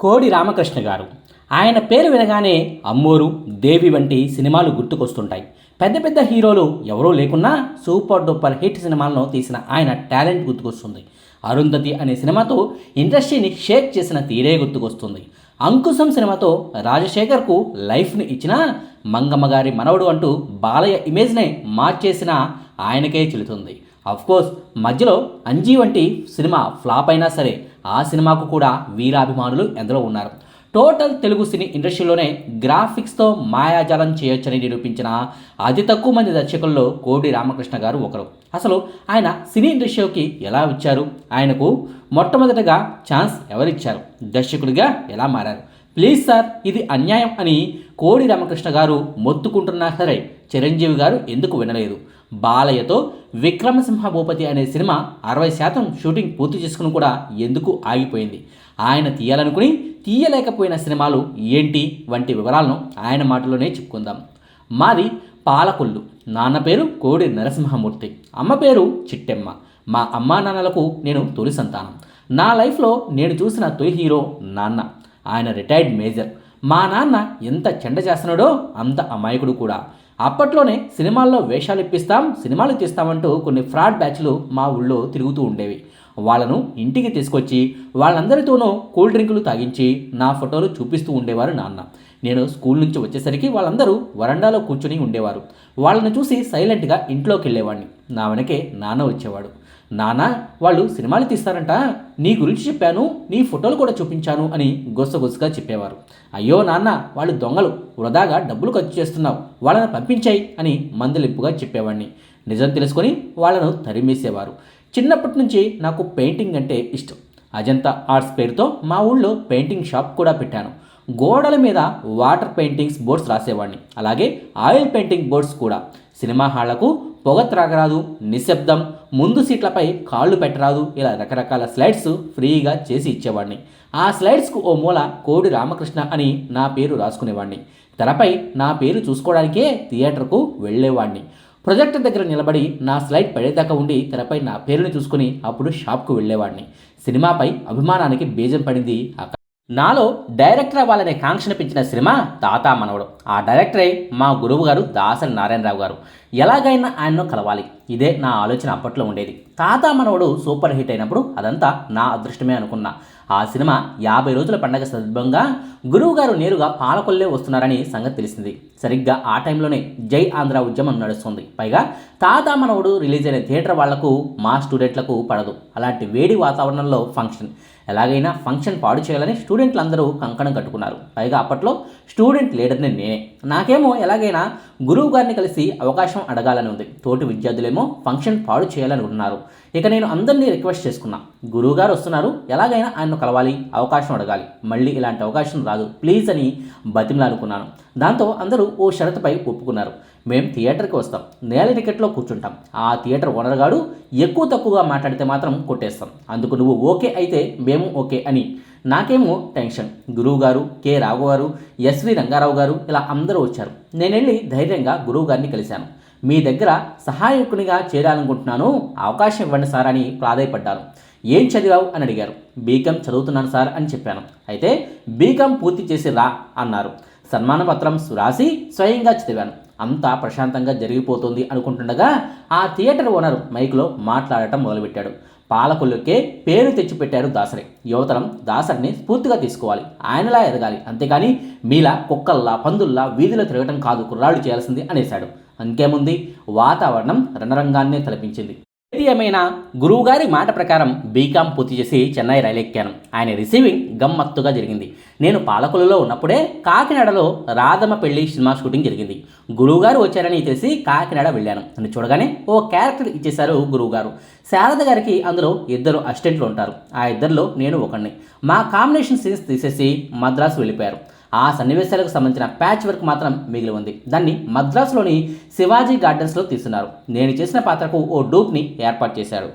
కోడి రామకృష్ణ గారు. ఆయన పేరు వినగానే అమ్మోరు దేవి వంటి సినిమాలు గుర్తుకొస్తుంటాయి. పెద్ద పెద్ద హీరోలు ఎవరూ లేకున్నా సూపర్ డూపర్ హిట్ సినిమాలను తీసిన ఆయన టాలెంట్ గుర్తుకొస్తుంది. అరుంధతి అనే సినిమాతో ఇండస్ట్రీని షేక్ చేసిన తీరే గుర్తుకొస్తుంది. అంకుశం సినిమాతో రాజశేఖర్కు లైఫ్ని ఇచ్చిన మంగమ్మ గారి మనవడు అంటూ బాలయ్య ఇమేజ్నే మార్చేసిన ఆయనకే చెలుతుంది కోర్స్ మధ్యలో అంజీ వంటి సినిమా ఫ్లాప్ అయినా సరే ఆ సినిమాకు కూడా వీరాభిమానులు ఎందరో ఉన్నారు. టోటల్ తెలుగు సినీ ఇండస్ట్రీలోనే గ్రాఫిక్స్తో మాయాజాలం చేయొచ్చని నిరూపించిన అతి తక్కువ మంది దర్శకుల్లో కోడి రామకృష్ణ గారు ఒకరు. అసలు ఆయన సినీ ఇండస్ట్రీకి ఎలా వచ్చారు? ఆయనకు మొట్టమొదటగా ఛాన్స్ ఎవరిచ్చారు? దర్శకుడిగా ఎలా మారారు? ప్లీజ్ సార్ ఇది అన్యాయం అని కోడి రామకృష్ణ గారు మొత్తుకుంటున్నా సరే చిరంజీవి గారు ఎందుకు వినలేదు? బాలయ్యతో విక్రమసింహ భూపతి అనే సినిమా అరవై శాతం షూటింగ్ పూర్తి చేసుకుని కూడా ఎందుకు ఆగిపోయింది? ఆయన తీయాలనుకుని తీయలేకపోయిన సినిమాలు ఏంటి? వంటి వివరాలను ఆయన మాటలోనే చెప్పుకుందాం. మాది పాలకొల్లు. నాన్న పేరు కోడి నరసింహమూర్తి. అమ్మ పేరు చిట్టెమ్మ. మా అమ్మా నాన్నలకు నేను తొలి సంతానం. నా లైఫ్లో నేను చూసిన తొలి హీరో నాన్న. ఆయన రిటైర్డ్ మేజర్. మా నాన్న ఎంత చెండ చేస్తున్నాడో అంత అమాయకుడు కూడా. అప్పట్లోనే సినిమాల్లో వేషాలు ఇప్పిస్తాం సినిమాలు తీస్తామంటూ కొన్ని ఫ్రాడ్ బ్యాచ్లు మా ఊళ్ళో తిరుగుతూ ఉండేవి. వాళ్ళను ఇంటికి తీసుకొచ్చి వాళ్ళందరితోనూ కూల్ డ్రింకులు తాగించి నా ఫోటోలు చూపిస్తూ ఉండేవారు నాన్న. నేను స్కూల్ నుంచి వచ్చేసరికి వాళ్ళందరూ వరండాలో కూర్చుని ఉండేవారు. వాళ్ళని చూసి సైలెంట్గా ఇంట్లోకి వెళ్ళేవాడిని నా వెనకే నాన్న వచ్చేవాడు. నాన్న వాళ్ళు సినిమాలు తీస్తారంట. నీ గురించి చెప్పాను నీ ఫోటోలు కూడా చూపించాను అని గొసగొసగా చెప్పేవారు. అయ్యో నాన్న వాళ్ళు దొంగలు. వృధాగా డబ్బులు ఖర్చు చేస్తున్నావు. వాళ్ళని పంపించాయి అని మందలింపుగా చెప్పేవాడిని నిజం తెలుసుకొని వాళ్ళను తరిమేసేవారు. చిన్నప్పటి నుంచి నాకు పెయింటింగ్ అంటే ఇష్టం. అజంతా ఆర్ట్స్ పేరుతో మా ఊళ్ళో పెయింటింగ్ షాప్ కూడా పెట్టాను. గోడల మీద వాటర్ పెయింటింగ్స్ బోర్డ్స్ రాసేవాడిని అలాగే ఆయిల్ పెయింటింగ్ బోర్డ్స్ కూడా. సినిమా హాళ్ళకు పొగ త్రాగరాదు నిశ్శబ్దం ముందు సీట్లపై కాళ్ళు పెట్టరాదు ఇలా రకరకాల స్లైడ్స్ ఫ్రీగా చేసి ఇచ్చేవాడిని ఆ స్లైడ్స్కు ఓ మూల కోడి రామకృష్ణ అని నా పేరు రాసుకునేవాడిని తెరపై నా పేరు చూసుకోవడానికే థియేటర్కు వెళ్ళేవాడిని ప్రొజెక్టర్ దగ్గర నిలబడి నా స్లైడ్ పడేదాకా ఉండి తెరపై నా పేరుని చూసుకుని అప్పుడు షాప్కు వెళ్ళేవాడిని సినిమాపై అభిమానానికి బీజం పడింది అక్కడ నాలో డైరెక్టర్ అవ్వాలనే కాంక్షను పెంచిన సినిమా తాతా మనవడు. ఆ డైరెక్టరే మా గురువు గారు దాసరి నారాయణరావు గారు. ఎలాగైనా ఆయన్ను కలవాలి. ఇదే నా ఆలోచన అప్పట్లో ఉండేది. తాతా మనవడు సూపర్ హిట్ అయినప్పుడు అదంతా నా అదృష్టమే అనుకున్నా. ఆ సినిమా యాభై రోజుల పండగ సందర్భంగా గురువుగారు నేరుగా పాలకొల్లే వస్తున్నారని సంగతి తెలిసింది. సరిగ్గా ఆ టైంలోనే జై ఆంధ్ర ఉద్యమం నడుస్తుంది. పైగా తాతా మనవడు రిలీజ్ అయిన థియేటర్ వాళ్ళకు మా స్టూడెంట్లకు పడదు. అలాంటి వేడి వాతావరణంలో ఫంక్షన్. ఎలాగైనా ఫంక్షన్ పాడు చేయాలని స్టూడెంట్లు అందరూ కంకణం కట్టుకున్నారు. పైగా అప్పట్లో స్టూడెంట్ లీడర్ని నేనే. నాకేమో ఎలాగైనా గురువు గారిని కలిసి అవకాశం అడగాలని ఉంది. తోటి విద్యార్థులేమో ఫంక్షన్ పాడు చేయాలని ఉన్నారు ఇక నేను అందరినీ రిక్వెస్ట్ చేసుకున్నా. గురువు గారు వస్తున్నారు. ఎలాగైనా ఆయన్ను కలవాలి అవకాశం అడగాలి. మళ్ళీ ఇలాంటి అవకాశం రాదు. ప్లీజ్ అని బతిమలానుకున్నాను దాంతో అందరూ ఓ షరతుపై ఒప్పుకున్నారు. మేము థియేటర్కి వస్తాం. నేల టికెట్లో కూర్చుంటాం. ఆ థియేటర్ ఓనర్ ఎక్కువ తక్కువగా మాట్లాడితే మాత్రం కొట్టేస్తాం. అందుకు నువ్వు ఓకే అయితే మేము ఓకే అని. నాకేమో టెన్షన్. గురువు గారు కె రావు గారు ఎస్వి రంగారావు గారు ఇలా అందరూ వచ్చారు. నేను వెళ్ళి ధైర్యంగా గురువు గారిని కలిశాను. మీ దగ్గర సహాయకునిగా చేరాలనుకుంటున్నాను. అవకాశం ఇవ్వండి సార్ అని ప్రాధాయపడ్డాను ఏం చదివావు? అని అడిగారు. బీకామ్ చదువుతున్నాను సార్ అని చెప్పాను. అయితే బీకామ్ పూర్తి చేసి రా అన్నారు. సన్మాన పత్రం రాసి స్వయంగా చదివాను. అంతా ప్రశాంతంగా జరిగిపోతుంది అనుకుంటుండగా ఆ థియేటర్ ఓనర్ మైక్లో మాట్లాడటం మొదలుపెట్టాడు. పాలకులకే పేరు తెచ్చిపెట్టారు దాసరి. యువతరం దాసరిని స్ఫూర్తిగా తీసుకోవాలి. ఆయనలా ఎదగాలి. అంతేకాని మీలా కుక్కల్లా పందుల్లా వీధిలో తిరగటం కాదు కుర్రాళ్ళు చేయాల్సింది అనేశాడు. అంకేముంది వాతావరణం రణరంగాన్నే తలపించింది. ఏది ఏమైనా గురువుగారి మాట ప్రకారం బీకామ్ పూర్తి చేసి చెన్నై రైలెక్కాను ఆయన రిసీవింగ్ గమ్మత్తుగా జరిగింది. నేను పాలకులలో ఉన్నప్పుడే కాకినాడలో రాధమ్మ పెళ్ళి సినిమా షూటింగ్ జరిగింది. గురువుగారు వచ్చారని తెలిసి కాకినాడ వెళ్ళాను. నన్ను చూడగానే ఓ క్యారెక్టర్ ఇచ్చేశారు గురువుగారు. శారద గారికి అందులో ఇద్దరు అసిస్టెంట్లు ఉంటారు. ఆ ఇద్దరిలో నేను ఒకడిని మా కాంబినేషన్ సీన్స్ తీసేసి మద్రాసు వెళ్ళిపోయారు. ఆ సన్నివేశాలకు సంబంధించిన ప్యాచ్ వర్క్ మాత్రం మిగిలి ఉంది. దాన్ని మద్రాసులోని శివాజీ గార్డెన్స్లో తీస్తున్నారు. నేను చేసిన పాత్రకు ఓ డూప్ని ఏర్పాటు చేశాడు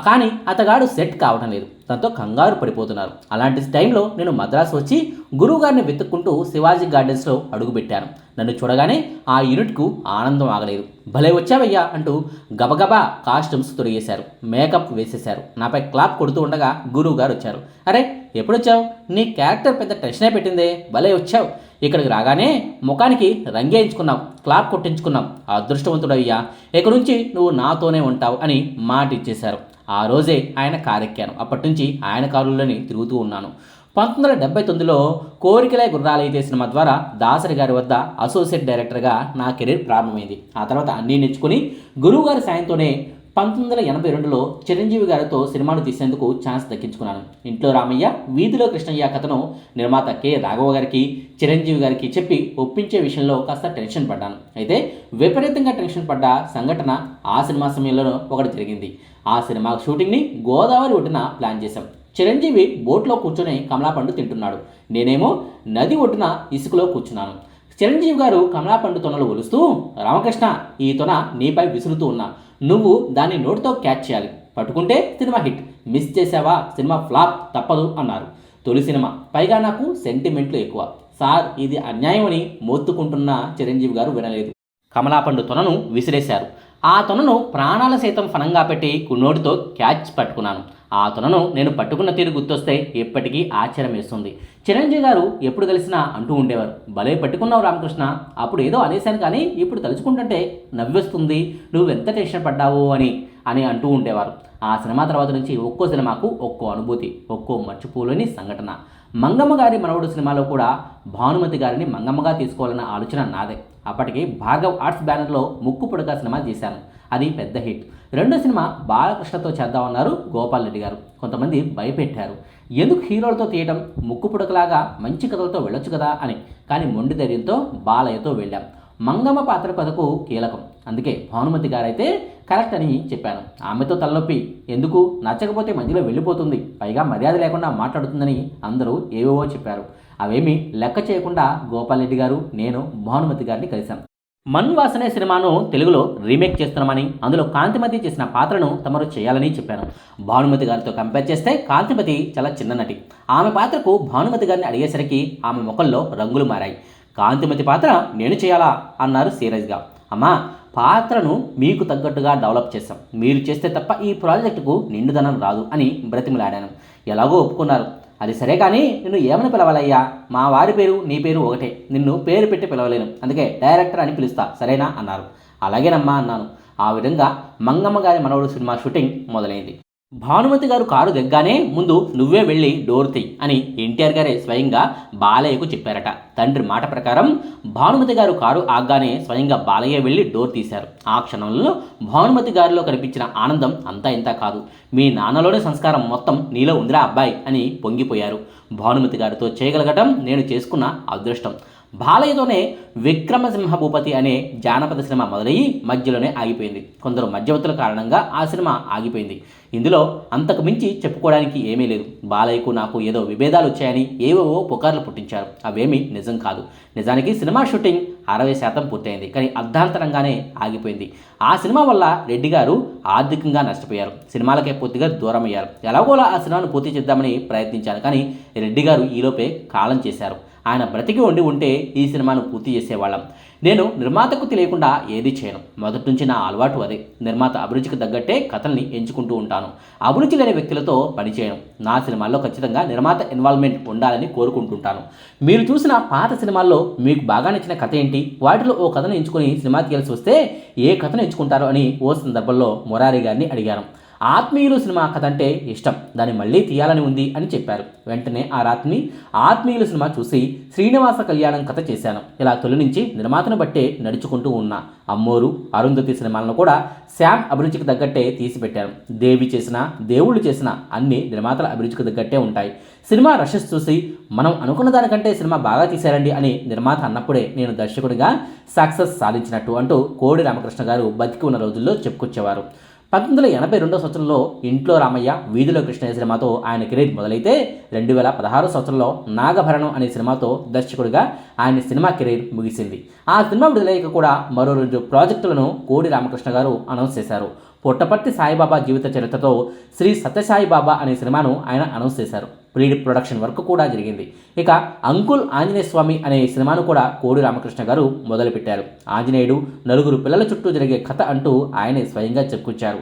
కానీ అతగాడు సెట్ కావటం లేదు. దాంతో కంగారు పడిపోతున్నారు. అలాంటి టైంలో నేను మద్రాసు వచ్చి గురువుగారిని వెతుక్కుంటూ శివాజీ గార్డెన్స్లో అడుగుపెట్టాను. నన్ను చూడగానే ఆ యూనిట్కు ఆనందం ఆగలేదు. భలే వచ్చావయ్యా అంటూ గబగబా కాస్ట్యూమ్స్ తొడిగేశారు. మేకప్ వేసేశారు. నాపై క్లాప్ కొడుతూ ఉండగా గురువు గారు వచ్చారు. అరే ఎప్పుడొచ్చావు? నీ క్యారెక్టర్ పెద్ద టెన్షనే పెట్టిందే. భలే వచ్చావు. ఇక్కడికి రాగానే ముఖానికి రంగేయించుకున్నావు క్లాప్ కొట్టించుకున్నావు. అదృష్టవంతుడయ్యా ఇక నుంచి నువ్వు నాతోనే ఉంటావు అని మాట ఇచ్చేశారు ఆ రోజే ఆయన కారెక్కాను. అప్పటి నుంచి ఆయన కారుల్లోనే తిరుగుతూ ఉన్నాను. పంతొమ్మిది వందల డెబ్బై తొమ్మిదిలో కోరికలే గుర్రాలైతే సినిమా ద్వారా దాసరి గారి వద్ద అసోసియేట్ డైరెక్టర్గా నా కెరీర్ ప్రారంభమైంది. ఆ తర్వాత అన్నీ నేర్చుకుని గురువు గారి సాయంతోనే పంతొమ్మిది వందల ఎనభై రెండులో చిరంజీవి గారితో సినిమాను తీసేందుకు ఛాన్స్ దక్కించుకున్నాను. ఇంట్లో రామయ్య వీధిలో కృష్ణయ్య కథను నిర్మాత కె. రాఘవ గారికి చిరంజీవి గారికి చెప్పి ఒప్పించే విషయంలో కాస్త టెన్షన్ పడ్డాను. అయితే విపరీతంగా టెన్షన్ పడ్డ సంఘటన ఆ సినిమా సమయంలో ఒకటి జరిగింది. ఆ సినిమా షూటింగ్ని గోదావరి ఒడ్డున ప్లాన్ చేశాం. చిరంజీవి బోట్లో కూర్చొని కమలాపండు తింటున్నాడు. నేనేమో నది ఒడ్డున ఇసుకలో కూర్చున్నాను. చిరంజీవి గారు కమలాపండు తొనలు ఒలుస్తూ రామకృష్ణ ఈ తొన నీపై విసురుతూ ఉన్నా. నువ్వు దాన్ని నోటితో క్యాచ్ చేయాలి. పట్టుకుంటే సినిమా హిట్. మిస్ చేసావా? Cinema flop. తప్పదు అన్నారు. తొలి సినిమా. పైగా నాకు సెంటిమెంట్లు ఎక్కువ. సార్ ఇది అన్యాయం అని మోత్తుకుంటున్న చిరంజీవి గారు వినలేదు. కమలాపండు తొనను విసిరేశారు. ఆ తొనను ప్రాణాల సైతం ఫనంగా పెట్టి కున్నోటితో క్యాచ్ పట్టుకున్నాను. ఆ తొనను నేను పట్టుకున్న తీరు గుర్తొస్తే ఎప్పటికీ ఆశ్చర్యం వేస్తుంది చిరంజీవి గారు ఎప్పుడు కలిసినా అంటూ ఉండేవారు. భలే పట్టుకున్నావు రామకృష్ణ. అప్పుడు ఏదో అనేశాను కానీ ఇప్పుడు తలుచుకుంటుంటే నవ్వేస్తుంది. నువ్వు ఎంత టెన్షన్ పడ్డావు అని అని అంటూ ఉండేవారు. ఆ సినిమా తర్వాత నుంచి ఒక్కో సినిమాకు ఒక్కో అనుభూతి ఒక్కో మర్చిపోలేని సంఘటన. మంగమ్మ గారి మనవడు సినిమాలో కూడా భానుమతి గారిని మంగమ్మగా తీసుకోవాలన్న ఆలోచన నాదే. అప్పటికి భార్గవ్ ఆర్ట్స్ బ్యానర్లో ముక్కు పుడక సినిమా చేశాను. అది పెద్ద హిట్. రెండో సినిమా బాలకృష్ణతో చేద్దామన్నారు గోపాల్ రెడ్డి గారు. కొంతమంది భయపెట్టారు. ఎందుకు హీరోలతో తీయటం? ముక్కు పుడకలాగా మంచి కథలతో వెళ్ళొచ్చు కదా అని. కానీ మొండి ధైర్యంతో బాలయ్యతో వెళ్ళాం. మంగమ్మ పాత్ర కథకు కీలకం. అందుకే భానుమతి గారైతే కరెక్ట్ అని చెప్పాను. ఆమెతో తలనొప్పి. ఎందుకు? నచ్చకపోతే మధ్యలో వెళ్ళిపోతుంది. పైగా మర్యాద లేకుండా మాట్లాడుతుందని అందరూ ఏవేవో చెప్పారు. అవేమీ లెక్క చేయకుండా గోపాల్ రెడ్డి గారు నేను భానుమతి గారిని కలిశాం. మన్ వాసనే సినిమాను తెలుగులో రీమేక్ చేస్తున్నామని అందులో కాంతిమతి చేసిన పాత్రను తమరు చేయాలని చెప్పాను భానుమతి గారితో కంపేర్ చేస్తే కాంతిమతి చాలా చిన్న నటి. ఆమె పాత్రకు భానుమతి గారిని అడిగేసరికి ఆమె ముఖంలో రంగులు మారాయి. కాంతిమతి పాత్ర నేను చేయాలా? అన్నారు సీరియస్గా అమ్మా పాత్రను మీకు తగ్గట్టుగా డెవలప్ చేశాం మీరు చేస్తే తప్ప ఈ ప్రాజెక్టుకు నిండుదనం రాదు అని బ్రతిమలాడాను. ఎలాగో ఒప్పుకున్నారు. అది సరే కానీ నిన్ను ఏమని పిలవాలయ్యా? మా వారి పేరు నీ పేరు ఒకటే. నిన్ను పేరు పెట్టి పిలవలేను. అందుకే డైరెక్టర్ అని పిలుస్తా. సరేనా? అన్నారు. అలాగేనమ్మా అన్నాను. ఆ విధంగా మంగమ్మ గారి మనవడు సినిమా షూటింగ్ మొదలైంది. భానుమతి గారు కారు దిగ్గానే ముందు నువ్వే వెళ్ళి డోర్ తీయి అని ఎన్టీఆర్ గారే స్వయంగా బాలయ్యకు చెప్పారట. తండ్రి మాట ప్రకారం భానుమతి గారు కారు ఆగ్గానే స్వయంగా బాలయ్య వెళ్ళి డోర్ తీశారు. ఆ క్షణంలో భానుమతి గారిలో కనిపించిన ఆనందం అంతా ఇంత కాదు. మీ నాన్నలోని సంస్కారం మొత్తం నీలో ఉందిరా అబ్బాయి అని పొంగిపోయారు. భానుమతి గారితో చేయగలగటం నేను చేసుకున్న అదృష్టం. బాలయ్యతోనే విక్రమసింహ భూపతి అనే జానపద సినిమా మొదలయ్యి మధ్యలోనే ఆగిపోయింది. కొందరు మధ్యవర్తుల కారణంగా ఆ సినిమా ఆగిపోయింది. ఇందులో అంతకు మించి చెప్పుకోవడానికి ఏమీ లేదు. బాలయ్యకు నాకు ఏదో విభేదాలు వచ్చాయని ఏవేవో పుకార్లు పుట్టించారు. అవేమీ నిజం కాదు. నిజానికి సినిమా షూటింగ్ అరవై శాతం పూర్తయింది. కానీ అర్ధాంతరంగానే ఆగిపోయింది. ఆ సినిమా వల్ల రెడ్డి గారు ఆర్థికంగా నష్టపోయారు. సినిమాలకే పూర్తిగా దూరం అయ్యారు ఎలాగోలా ఆ సినిమాను పూర్తి చేద్దామని ప్రయత్నించాను కానీ రెడ్డి గారు ఈలోపే కాలం చేశారు. ఆయన బ్రతికి ఉండి ఉంటే ఈ సినిమాను పూర్తి చేసేవాళ్ళం. నేను నిర్మాతకు తెలియకుండా ఏది చేయను. మొదటి నుంచి నా అలవాటు అదే. నిర్మాత అభిరుచికి తగ్గట్టే కథల్ని ఎంచుకుంటూ ఉంటాను. అభిరుచి లేని వ్యక్తులతో పనిచేయను. నా సినిమాల్లో ఖచ్చితంగా నిర్మాత ఇన్వాల్వ్మెంట్ ఉండాలని కోరుకుంటుంటాను. మీరు చూసిన పాత సినిమాల్లో మీకు బాగా నచ్చిన కథ ఏంటి? వాటిలో ఓ కథను ఎంచుకొని సినిమా తీయాల్సి వస్తే ఏ కథను ఎంచుకుంటారు అని ఓ సందర్భంలో మొరారి గారిని అడిగాను. ఆత్మీయులు సినిమా కథ అంటే ఇష్టం. దాన్ని మళ్ళీ తీయాలని ఉంది అని చెప్పారు. వెంటనే ఆ రాత్రిని ఆత్మీయులు సినిమా చూసి శ్రీనివాస కళ్యాణం కథ చేశాను. ఇలా తొలి నుంచి నిర్మాతను బట్టే నడుచుకుంటూ ఉన్నా. అమ్మోరు అరుంధతి సినిమాలను కూడా శామ్ అభిరుచికి తగ్గట్టే తీసిపెట్టాను దేవి చేసిన దేవుళ్ళు చేసిన అన్ని నిర్మాతల అభిరుచికి తగ్గట్టే ఉంటాయి. సినిమా రషెస్ చూసి మనం అనుకున్న దానికంటే సినిమా బాగా తీశారండి అని నిర్మాత అన్నప్పుడే నేను దర్శకుడిగా సక్సెస్ సాధించినట్టు అంటూ కోడి రామకృష్ణ గారు బతికి ఉన్న రోజుల్లో చెప్పుకొచ్చేవారు. పంతొమ్మిది వందల ఎనభై రెండో సంవత్సరంలో ఇంట్లో రామయ్య వీధిలో కృష్ణయ్య సినిమాతో ఆయన కెరీర్ మొదలైతే రెండు వేల పదహారు సంవత్సరంలో నాగభరణం అనే సినిమాతో దర్శకుడిగా ఆయన సినిమా కెరీర్ ముగిసింది. ఆ సినిమా విడుదలయ్యాక కూడా మరో రెండు ప్రాజెక్టులను కోడి రామకృష్ణ గారు అనౌన్స్ చేశారు. పుట్టపర్తి సాయిబాబా జీవిత చరిత్రతో శ్రీ సత్యసాయిబాబా అనే సినిమాను ఆయన అనౌన్స్ చేశారు. ప్రీ ప్రొడక్షన్ వర్క్ కూడా జరిగింది. ఇక అంకుల్ ఆంజనేయ స్వామి అనే సినిమాను కూడా కోడి రామకృష్ణ గారు మొదలుపెట్టారు. ఆంజనేయుడు నలుగురు పిల్లల చుట్టూ జరిగే కథ అంటూ ఆయనే స్వయంగా చెప్పుకొచ్చారు.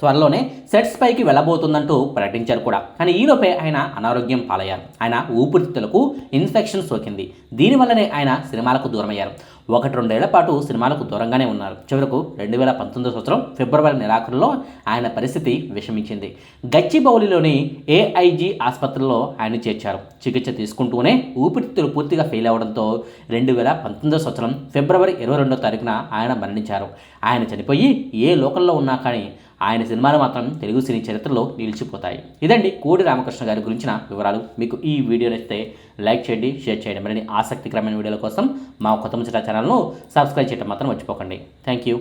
త్వరలోనే సెట్స్ పైకి వెళ్ళబోతుందంటూ ప్రకటించారు కూడా. కానీ ఈలోపే ఆయన అనారోగ్యం పాలయ్యారు. ఆయన ఊపిరితిత్తులకు ఇన్ఫెక్షన్ సోకింది. దీనివల్లనే ఆయన సినిమాలకు దూరమయ్యారు. ఒకటి రెండేళ్ళ పాటు సినిమాలకు దూరంగానే ఉన్నారు. చివరకు రెండు వేల పంతొమ్మిదో సంవత్సరం ఫిబ్రవరి నెలాఖరులో ఆయన పరిస్థితి విషమించింది. గచ్చిబౌలిలోని ఏఐజీ ఆసుపత్రిలో ఆయన చేర్చారు. చికిత్స తీసుకుంటూనే ఊపిరితిత్తులు పూర్తిగా ఫెయిల్ అవడంతో రెండు వేల పంతొమ్మిదో సంవత్సరం ఫిబ్రవరి ఇరవై రెండో తారీఖున ఆయన మరణించారు. ఆయన చనిపోయి ఏ లోకల్లో ఉన్నా కానీ ఆయన సినిమాలు మాత్రం తెలుగు సినీ చరిత్రలో నిలిచిపోతాయి. ఇదండి కోడి రామకృష్ణ గారి గురించిన వివరాలు. మీకు ఈ వీడియో నచ్చితే లైక్ చేయండి షేర్ చేయండి. మరిన్ని ఆసక్తికరమైన వీడియోల కోసం మా కొత్త ముచ్చట ఛానల్ను సబ్స్క్రైబ్ చేయడం మాత్రం మర్చిపోకండి. Thank you